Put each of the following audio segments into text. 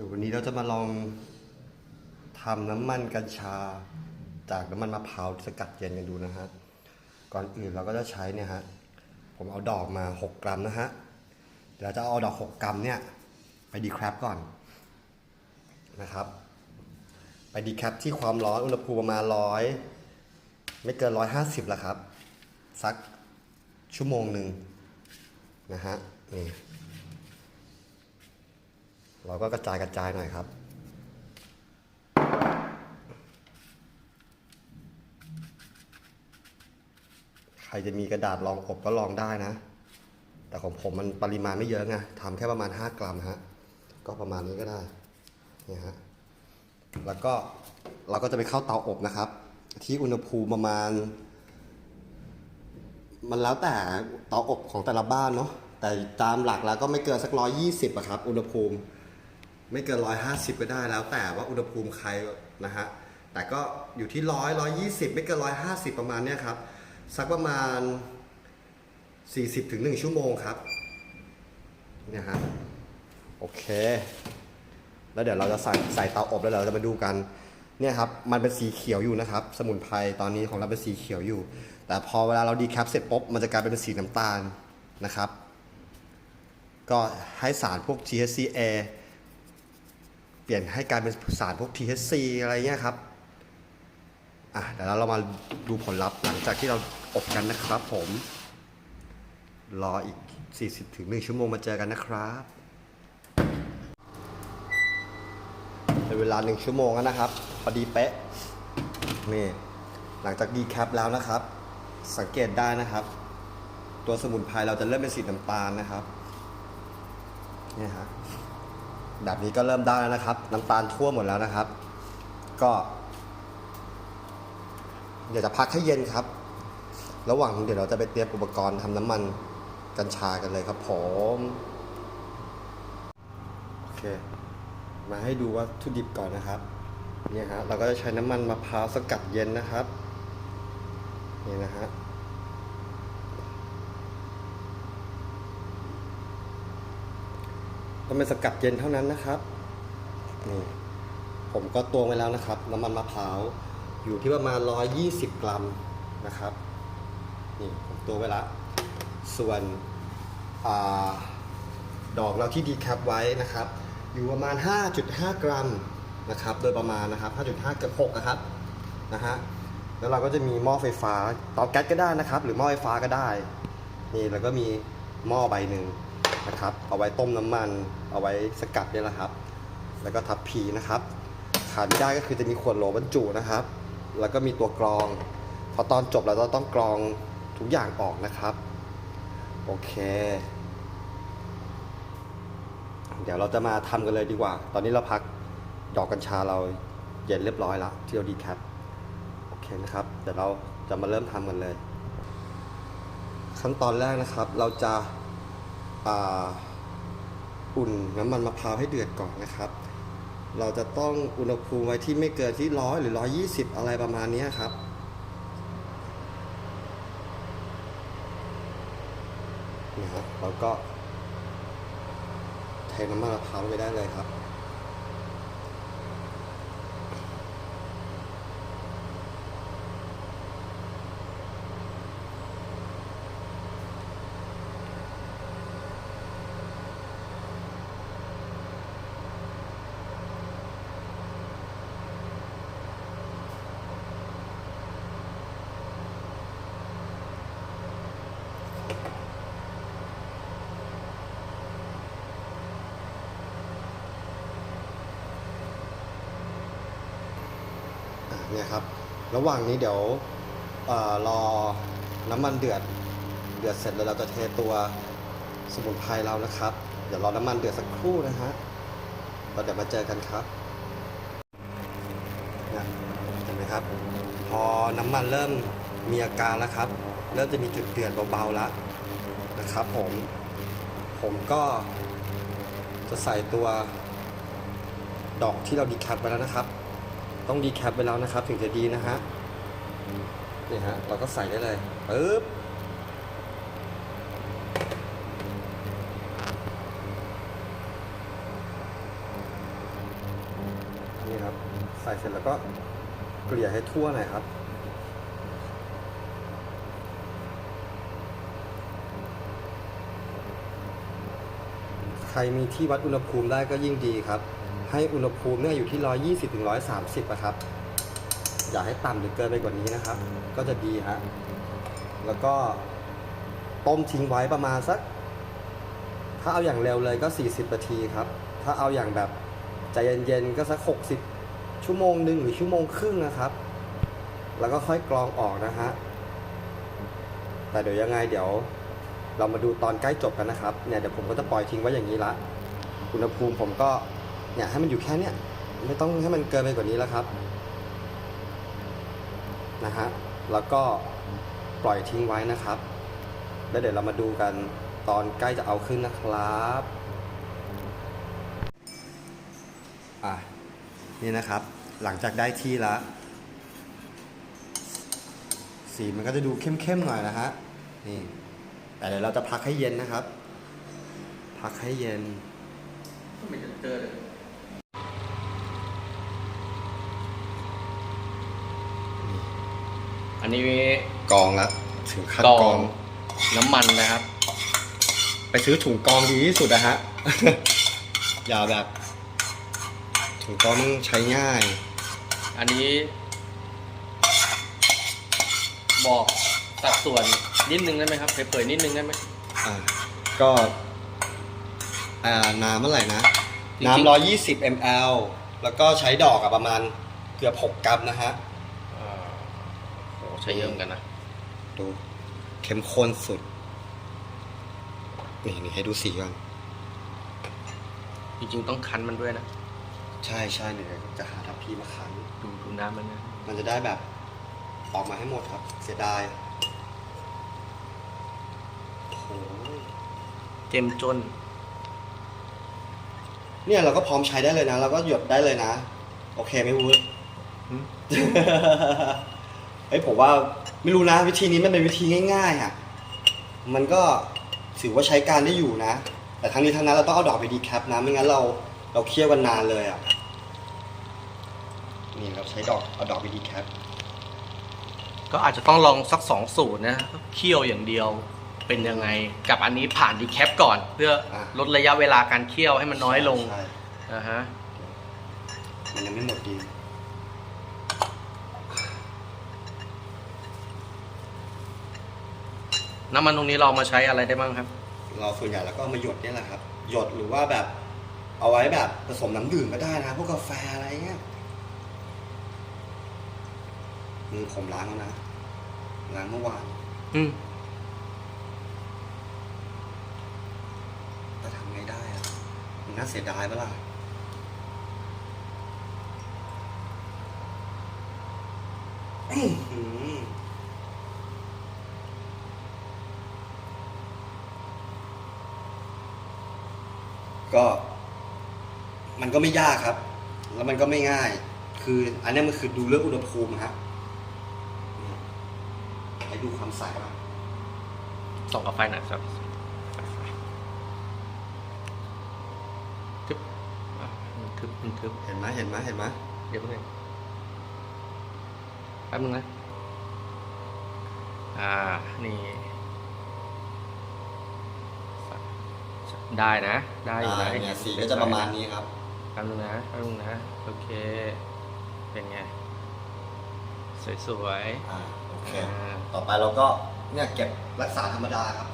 ดี๋ยววันนี้เราจะมาลองทำน้ำมันกัญชา จากน้ำมันมะพร้าวสกัดเย็นกันดูนะฮะ ก่อนอื่นเราก็จะใช้เนี่ยฮะ ผมเอาดอกมา 6 กรัมนะฮะ เดี๋ยวเราจะเอาดอก 6 กรัมเนี่ย ไปดีแครปก่อนนะครับ ไปดีแครปที่ความร้อนอุณหภูมิประมาณร้อยไม่เกินร้อยห้าสิบละครับ สักชั่วโมงหนึ่งนะฮะ นี่ เราก็กระจายกระจายหน่อยครับ ใครจะมีกระดาษรองอบก็ลองได้นะ แต่ของผมมันปริมาณไม่เยอะไงทำแค่ประมาณ 5 กรัมฮะ ก็ประมาณนี้ก็ได้นี่ฮะ แล้วก็เราก็จะไปเข้าเตาอบนะครับ ที่อุณหภูมิประมาณ มันแล้วแต่เตาอบของแต่ละบ้านเนาะแต่ตามหลักแล้วก็ไม่เกินสักร้อยยี่สิบอะครับ อุณหภูมิ ไม่เกินร้อยห้าสิบก็ได้แล้วแต่ว่าอุณหภูมิใครนะฮะแต่ก็อยู่ที่ร้อยร้อยยี่สิบไม่เกินร้อยห้าสิบประมาณเนี้ยครับสักประมาณสี่สิบถึงหนึ่งชั่วโมงครับเนี่ยฮะโอเค แล้วเดี๋ยวเราจะใส่ใส่เตาอบแล้วเราจะมาดูกันเนี่ยครับมันเป็นสีเขียวอยู่นะครับ สมุนไพรตอนนี้ของเราเป็นสีเขียวอยู่ แต่พอเวลาเราดีแคปเสร็จปุ๊บมันจะกลายเป็นสีน้ำตาลนะครับ ก็ให้สารพวก THCA เปลี่ยนให้กลายเป็นสารพวก THC อะไรเงี้ยครับ อะเดี๋ยวเรามาดูผลลัพธ์หลังจากที่เราอบกันนะครับผม รออีก 40ถึง1ชั่วโมงมาเจอกันนะครับเป็นเวลาหนึ่งชั่วโมงแล้วนะครับ พอดีเป๊ะ นี่ หลังจากดีแคปแล้วนะครับ สังเกตได้นะครับ ตัวสมุนไพรเราจะเริ่มเป็นสีน้ำตาลนะครับเนี่ยฮะ แบบนี้ก็เริ่มได้แล้วนะครับ น้ำตาลทั่วหมดแล้วนะครับ ก็เดี๋ยวจะพักให้เย็นครับ ระหว่างนี้เดี๋ยวเราจะไปเตรียมอุปกรณ์ทำน้ำมันกัญชากันเลยครับผมโอเค มาให้ดูวัตถุดิบก่อนนะครับเนี่ยฮะเราก็จะใช้น้ำมันมะพร้าวสกัดเย็นนะครับนี่นะฮะ ต้องเป็นสกัดเย็นเท่านั้นนะครับนี่ผมก็ตวงไว้แล้วนะครับ น้ำมันมะพร้าวอยู่ที่ประมาณ 120 กรัมนะครับนี่ผมตวงไว้ละ ส่วนอดอกเราที่ดีแคปไว้นะครับ อยู่ประมาณ 5.5 กรัมนะครับ โดยประมาณนะครับ 5.5กือบ6นะครับนะฮะแล้วเราก็จะมีหม้อไฟฟ้าเตาแก๊สก็ได้นะครับ หรือหม้อไฟฟ้าก็ได้ นี่แล้วก็มีหม้อใบหนึ่ง นะครับ เอาไว้ต้มน้ำมัน เอาไว้สกัดเนี่ยแหละครับ แล้วก็ทับพีนะครับ ขาดไม่ได้ก็คือจะมีขวดโหลบรรจุนะครับ แล้วก็มีตัวกรอง พอตอนจบเราจะต้องกรองทุกอย่างออกนะครับ โอเค เดี๋ยวเราจะมาทำกันเลยดีกว่า ตอนนี้เราพักดอกกัญชาเราเย็นเรียบร้อยแล้วที่เราดีแคปโอเคนะครับ เดี๋ยวเราจะมาเริ่มทำกันเลย ขั้นตอนแรกนะครับ เราจะ อุ่นน้ำมันมะพร้าวให้เดือดก่อนนะครับ เราจะต้องอุณหภูมิไว้ที่ไม่เกินที่ร้อยหรือร้อยี่สิบอะไรประมาณนี้ครับนี่ครับเราก็เทน้ำมันมะพร้าวไปได้เลยครับ เนี่ยครับ ระหว่างนี้เดี๋ยวอรอน้ำมันเดือด เดือดเสร็จแล้วเราจะเทตัวสมุนไพรเรานะครับ เดี๋ยวรอน้ำมันเดือดสักครู่นะฮะเราเดี๋ยวมาเจอกันครับเนี่ยเห็นไหมครับ พอน้ำมันเริ่มมีอาการแล้วครับ เริ่มจะมีจุดเดือดเบาๆแล้วนะครับ ผม ผมก็จะใส่ตัวดอกที่เราดีแคปไปแล้วนะครับ ต้องดีแคปไปแล้วนะครับ ถึงจะดีนะฮะนี่ฮะเราก็ใส่ได้เลยปึ๊บนี่ครับ ใส่เสร็จแล้วก็เกลี่ยให้ทั่วหน่อยครับใครมีที่วัดอุณหภูมิได้ก็ยิ่งดีครับ ให้อุณหภูมิเนี่ยอยู่ที่ 120ถึง130อะครับ อย่าให้ต่ำหรือเกินไปกว่านี้นะครับ ก็จะดีฮะ แล้วก็ต้มทิ้งไว้ประมาณสัก ถ้าเอาอย่างเร็วเลยก็ 40 นาทีครับ ถ้าเอาอย่างแบบใจเย็นๆก็สัก 60 ชั่วโมงหนึ่งหรือชั่วโมงครึ่งนะครับ แล้วก็ค่อยกรองออกนะฮะ แต่เดี๋ยวยังไงเดี๋ยวเรามาดูตอนใกล้จบกันนะครับ เนี่ยเดี๋ยวผมก็จะปล่อยทิ้งไว้อย่างนี้ละ อุณหภูมิผมก็ เนี่ยให้มันอยู่แค่เนี้ยไม่ต้องให้มันเกินไปกว่านี้แล้วครับนะฮะแล้วก็ปล่อยทิ้งไว้นะครับ แล้วเดี๋ยวเรามาดูกันตอนใกล้จะเอาขึ้นนะครับอะนี่นะครับหลังจากได้ที่แล้วสีมันก็จะดูเข้มๆหน่อยนะฮะนี่แต่เดี๋ยวเราจะพักให้เย็นนะครับ พักให้เย็นไม่จะเจอเลย นนี้กองแล้วถึงขั้นกกอองงน้ำมันนะครับ ไปซื้อถุงกองดีที่สุดนะฮะ อย่าแบบ ถุงกองมันใช้ง่าย อันนี้ บอกสัดส่วนนิดนึงได้ไหมครับเผยๆนิดนึงได้ไหมอ่าก็อ่าน้ำเมื่อไหร่นะจริงๆน้ำร้อยยี่สิบมลแล้วก็ใช้ดอกอะประมาณเกือบหกกรัมนะฮะอ่าโอ้ใช้เยอะเหมือนกันนะ ดูเข้มข้นสุด นี่นี่ให้ดูสีก่อน จริงๆต้องคั้นมันด้วยนะ ใช่ใช่เนี่ยจะหาทัพพีมาคั้น ดูดูน้ำมันนะมันจะได้แบบออกมาให้หมดครับ เสียดายโอ้โหเจ็มจน เนี่ยเราก็พร้อมใช้ได้เลยนะ เราก็หยดได้เลยนะ โอเคไหมวูดหืม เฮ้ยผมว่าไม่รู้นะวิธีนี้มันเป็นวิธีง่ายๆอะมันก็ถือว่าใช้การได้อยู่นะ แต่ทั้งนี้ทั้งนั้นเราต้องเอาดอกไปดีแคปนะไม่งั้นเราเราเคี่ยวกันนานเลยอะนี่เราใช้ดอกเอาดอกไปดีแคปก็อาจจะต้องลองสักสองสูตรนะเคี่ยวอย่างเดียวเป็นยังไง กับอันนี้ผ่านดีแคปก่อน เพื่ออะลดระยะเวลาการเคี่ยวให้มันน้อยลงใช่นะฮะมันยังไม่หมดดี น้ำมันตรงนี้เรามาใช้อะไรได้บ้างครับ เราส่วนใหญ่แล้วก็เอามาหยดเนี่ยแหละครับ หยดหรือว่าแบบเอาไว้แบบผสมน้ำดื่มก็ได้นะพวกกาแฟอะไรเงี้ยมือผมล้างแล้วนะล้างเมื่อวานอืมแต่ทำไงได้อะมันน่าเสียดายปะล่ะอื้อหือ ก็ มันก็ไม่ยากครับ แล้วมันก็ไม่ง่าย คืออันเนี้ยมันคือดูเรื่องอุณหภูมิอะฮะเนี่ยให้ดูความใสป่ะส่องกับไฟหน่อยครับทึบอะมันทึบมันทึบเห็นไหมเห็นไหมเห็นไหมเดี๋ยวเพิ่งแป๊บนึงนะ อ่า นี่ ได้นะ ได้อยู่นะอ่าเนี่ยสีก็จะประมาณนี้ครับแป๊บนึงนะแป๊บนึงนะ โอเค เป็นไง สวยอ่าโอเคๆอ่าต่อไปเราก็เนี่ยเก็บรักษาธรรมดาครับ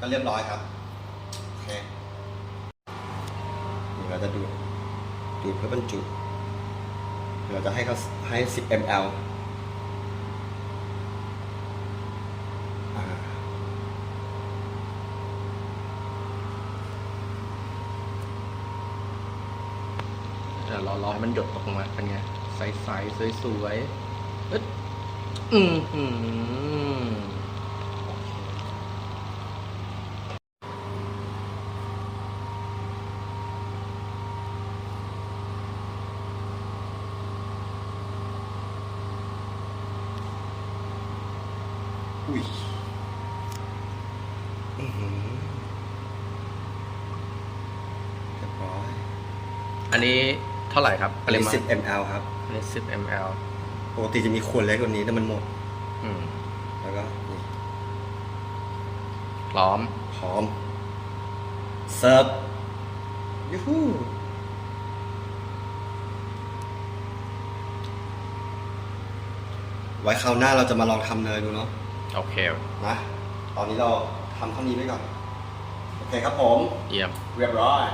ก็เรียบร้อยครับ โอเค นี่เราจะดูดดูดเพื่อบรรจุ เราจะให้เขาให้ 10 ml ดี๋ยวรอรอให้มันหยดตกลงมาเป็นไงใสๆสวยๆอึ๊ดอืมหืมอุ้ยอื้อหือเรียบร้อยอันนี้ เท่าไหร่ครับปอันรินี้มาณ10 ml ครับ อันนี้สิบ ml ปกติจะมีขวดเล็กกว่านี้แต่มันหมด อืมแล้วก็นี่พร้อม พร้อม เสิร์ฟยูฮูไว้คราวหน้าเราจะมาลองทำเนยดูเนาะ โอเค นะ ตอนนี้เราทำเท่านี้ไว้ก่อน โอเคครับผม เยี่ยม เรียบร้อย